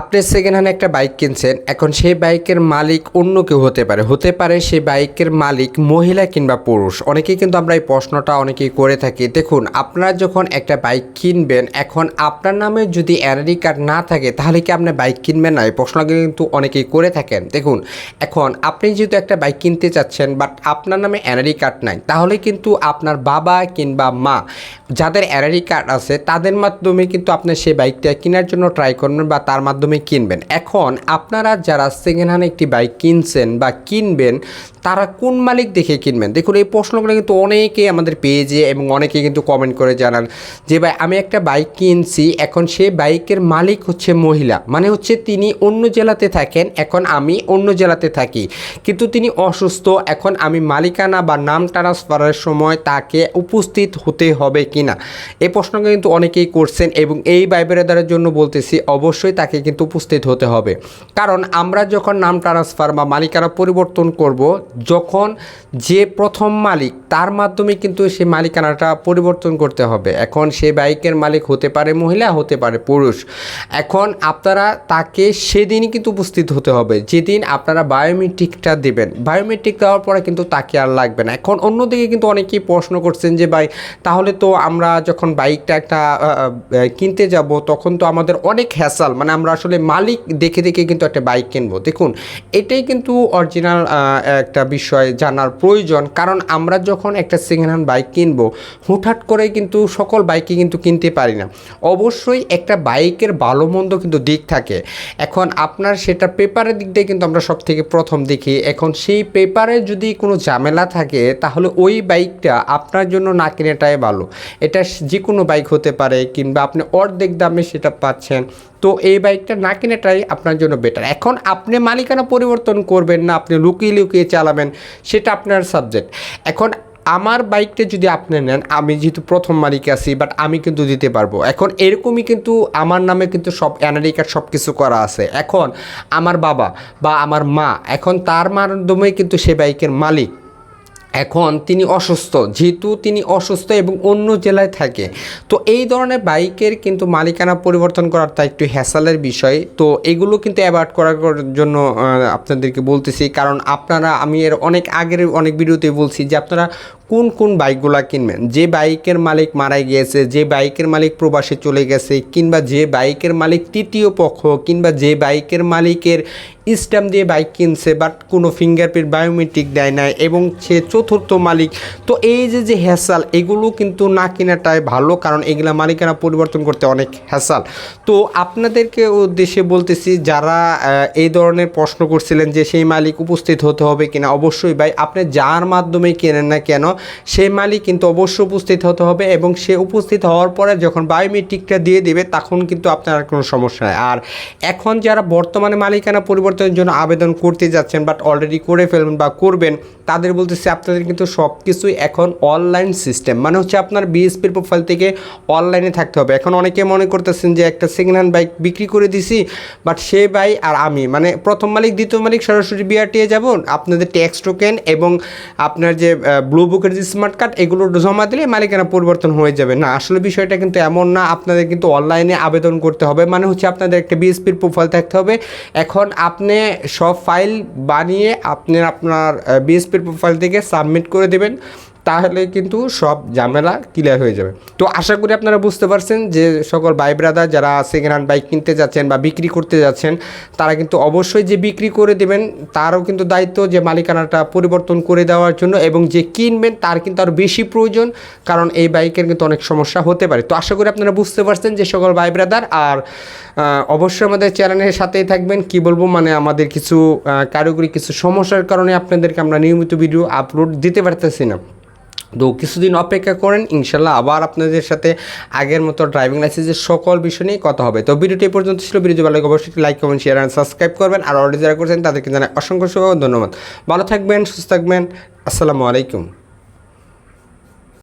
আপনি second hand একটা bike কিনছেন, এখন সেই বাইকের মালিক অন্য কেউ হতে পারে। হতে পারে সেই বাইকের মালিক মহিলা কিংবা পুরুষ। অনেকেই কিন্তু আমরা এই প্রশ্নটা অনেকেই করে থাকি। দেখুন, আপনারা যখন একটা বাইক কিনবেন, এখন আপনার নামে যদি এনআরডি কার্ড না থাকে, তাহলে কি আপনি বাইক কিনবেন না? এই প্রশ্নটা কিন্তু অনেকেই করে থাকেন। দেখুন, এখন আপনি যেহেতু একটা বাইক কিনতে চাচ্ছেন বাট আপনার নামে এনআরডি কার্ড নাই, তাহলে কিন্তু আপনার বাবা কিংবা মা, যাদের এনআরডি কার্ড আছে, তাদের মাধ্যমে কিন্তু আপনি সেই বাইকটা কেনার জন্য ট্রাই করবেন বা তার মাধ্যমে কিনবেন। এখন আপনারা যারা সেকেন্ড হ্যান্ড একটি বাইক কিনছেন বা কিনবেন, তারা কোন মালিক দেখে কিনবেন? দেখুন, এই প্রশ্নগুলো কিন্তু অনেকেই আমাদের পেজে এবং অনেকেই কিন্তু কমেন্ট করে জানান যে, ভাই, আমি একটা বাইক কিনছি, এখন সে বাইকের মালিক হচ্ছে মহিলা। মানে হচ্ছে তিনি অন্য জেলাতে থাকেন, এখন আমি অন্য জেলাতে থাকি। কিন্তু তিনি অসুস্থ, এখন আমি মালিকানা বা নাম ট্রান্সফারের সময় তাকে উপস্থিত হতে হবে কিনা? এই প্রশ্নটা কিন্তু অনেকেই করছেন এবং এই বাইবেরাদারের জন্য বলতেছি, অবশ্যই তাকে কিন্তু উপস্থিত হতে হবে। কারণ আমরা যখন নাম ট্রান্সফার বা মালিকানা পরিবর্তন করব, যখন যে প্রথম মালিক, তার মাধ্যমে কিন্তু সেই মালিকানাটা পরিবর্তন করতে হবে। এখন সেই বাইকের মালিক হতে পারে মহিলা, হতে পারে পুরুষ। এখন আপনারা তাকে সেদিনই কিন্তু উপস্থিত হতে হবে। যেদিন আপনারা বায়োমেট্রিকটা দেবেন। বায়োমেট্রিক দেওয়ার পরে কিন্তু তাকে আর লাগবে না। এখন অন্যদিকে কিন্তু অনেকেই প্রশ্ন করছেন যে, ভাই, তাহলে তো আমরা যখন বাইকটা একটা কিনতে যাব, তখন তো আমাদের অনেক হ্যাসাল মানে আমরা আসলে মালিক দেখে দেখে কিন্তু একটা বাইক কিনবো। দেখুন, এটাই কিন্তু অরিজিনাল একটা বিষয় জানার প্রয়োজন। কারণ আমরা যখন একটা সেকেন্ড হ্যান্ড বাইক কিনবো, হুটহাট করে কিন্তু সকল বাইকে কিন্তু কিনতে পারি না। অবশ্যই একটা বাইকের ভালো মন্দ কিন্তু দিক থাকে। এখন আপনার সেটা পেপারের দিক দিয়ে কিন্তু আমরা সব থেকে প্রথম দেখি। এখন সেই পেপারে যদি কোনো ঝামেলা থাকে, তাহলে ওই বাইকটা আপনার জন্য না কিনেটাই ভালো। এটা যে কোনো বাইক হতে পারে, কিংবা আপনি অর্ধেক দামে সেটা পাচ্ছেন। তো এই বাইকটা না কেনাটাই আপনার জন্য বেটার এখন আপনি মালিকানা পরিবর্তন করবেন না, আপনি লুকিয়ে লুকিয়ে চালাবেন, সেটা আপনার সাবজেক্ট এখন আমার বাইকটা যদি আপনি নেন, আমি যেহেতু প্রথম মালিক আছি বাট আমি কিন্তু দিতে পারব। এখন এরকমই কিন্তু আমার নামে কিন্তু সব কার্ড সব কিছু করা আছে। এখন আমার বাবা বা আমার মা, এখন তার মাধ্যমে কিন্তু সে বাইকের মালিক। এখন তিনি অসুস্থ, যেহেতু তিনি অসুস্থ এবং অন্য জেলায় থাকে। তো এই ধরনের বাইকের কিন্তু মালিকানা পরিবর্তন করাটা একটু হ্যাসালের বিষয়। তো এগুলো কিন্তু অ্যাভয়েড করার জন্য আপনাদেরকে বলতেছি। কারণ আপনারা, আমি এর অনেক আগের অনেক ভিডিওতে বলছি যে আপনারা কোন কোন বাইকগুলো কিনবেন? যে বাইকের মালিক মারা গিয়েছে, যে বাইকের মালিক প্রবাসে চলে গেছে, কিংবা যে বাইকের মালিক তৃতীয় পক্ষ, কিংবা যে বাইকের মালিকের স্ট্যাম্প দিয়ে বাইক কিনছে বাট কোনো ফিঙ্গারপ্রিন্ট বায়োমেট্রিক দেয় না এবং সে চতুর্থ মালিক। তো এই যে যে হ্যাসাল এগুলো কিন্তু না কেনাটাই ভালো, কারণ এগুলা মালিকানা পরিবর্তন করতে অনেক হ্যাসাল তো আপনাদেরকে উদ্দেশ্যে বলতেছি, যারা এই ধরনের প্রশ্ন করছিলেন যে সেই মালিক উপস্থিত হতে হবে কিনা, অবশ্যই ভাই, আপনি যার মাধ্যমে কেনেন না কেন সেই মালিক কিন্তু অবশ্য উপস্থিত হতে হবে এবং সে উপস্থিত হওয়ার পরে যখন বায়োমেট্রিকটা দিয়ে দেবে, তখন কিন্তু আপনার কোনো সমস্যা নেই। আর এখন যারা বর্তমানে মালিকানা পরিবর্তনের জন্য আবেদন করতে যাচ্ছেন বাট অলরেডি করে ফেলবেন বা করবেন, তাদের বলতেছে আপনাদের কিন্তু সব কিছুই এখন অনলাইন সিস্টেম মানে হচ্ছে আপনার বিএসপির প্রোফাইল থেকে অনলাইনে থাকতে হবে। এখন অনেকে মনে করতেছেন যে একটা সেকেন্ড হ্যান্ড বাইক বিক্রি করে দিছি বাট সে ভাই আর আমি মানে প্রথম মালিক, দ্বিতীয় মালিক সরাসরি বিআরটিএ যাব। আপনাদের ট্যাক্স টোকেন এবং আপনার যে ব্লু বুকের যে স্মার্ট কার্ড এগুলো জমা দিলে মালিকানা পরিবর্তন হয়ে যাবে। না, আসলে বিষয়টা কিন্তু এমন না, আপনাদের কিন্তু অনলাইনে আবেদন করতে হবে। মানে হচ্ছে আপনাদের একটা বিএসপির প্রোফাইল থাকতে হবে। এখন আপনি সব ফাইল বানিয়ে আপনি আপনার বিএসপির প্রোফাইল থেকে সাবমিট করে দেবেন। তাহলে কিন্তু সব ঝামেলা ক্লিয়ার হয়ে যাবে। তো আশা করি আপনারা বুঝতে পারছেন যে সকল বাই ব্রাদার যারা সেকেন্ড হ্যান্ড বাইক কিনতে যাচ্ছেন বা বিক্রি করতে যাচ্ছেন, তারা কিন্তু অবশ্যই যে বিক্রি করে দেবেন, তারও কিন্তু দায়িত্ব যে মালিকানাটা পরিবর্তন করে দেওয়ার জন্য এবং যে কিনবেন তার কিন্তু আরও বেশি প্রয়োজন, কারণ এই বাইকের কিন্তু অনেক সমস্যা হতে পারে। তো আশা করি আপনারা বুঝতে পারছেন যে সকল ভাই ব্রাদার আর অবশ্যই আমাদের চ্যানেলের সাথেই থাকবেন। কি বলব? মানে আমাদের কিছু কারিগরি কিছু সমস্যার কারণে আপনাদেরকে আমরা নিয়মিত ভিডিও আপলোড দিতে পারতেছি না। তো কিছুদিন অপেক্ষা করেন, ইনশাল্লাহ আবার আপনাদের সাথে আগের মতো ড্রাইভিং লাইসেন্সের সকল বিষয় নিয়ে কথা হবে। তো ভিডিওটি পর্যন্ত ছিল ভিডিও ভালো লাগে অবশ্যই like comment share and subscribe করবেন। আর অলরেডি যারা করছেন, তাদেরকে জানাই অসংখ্য শুভ ধন্যবাদ। ভালো থাকবেন, সুস্থ থাকবেন। আসসালামু আলাইকুম।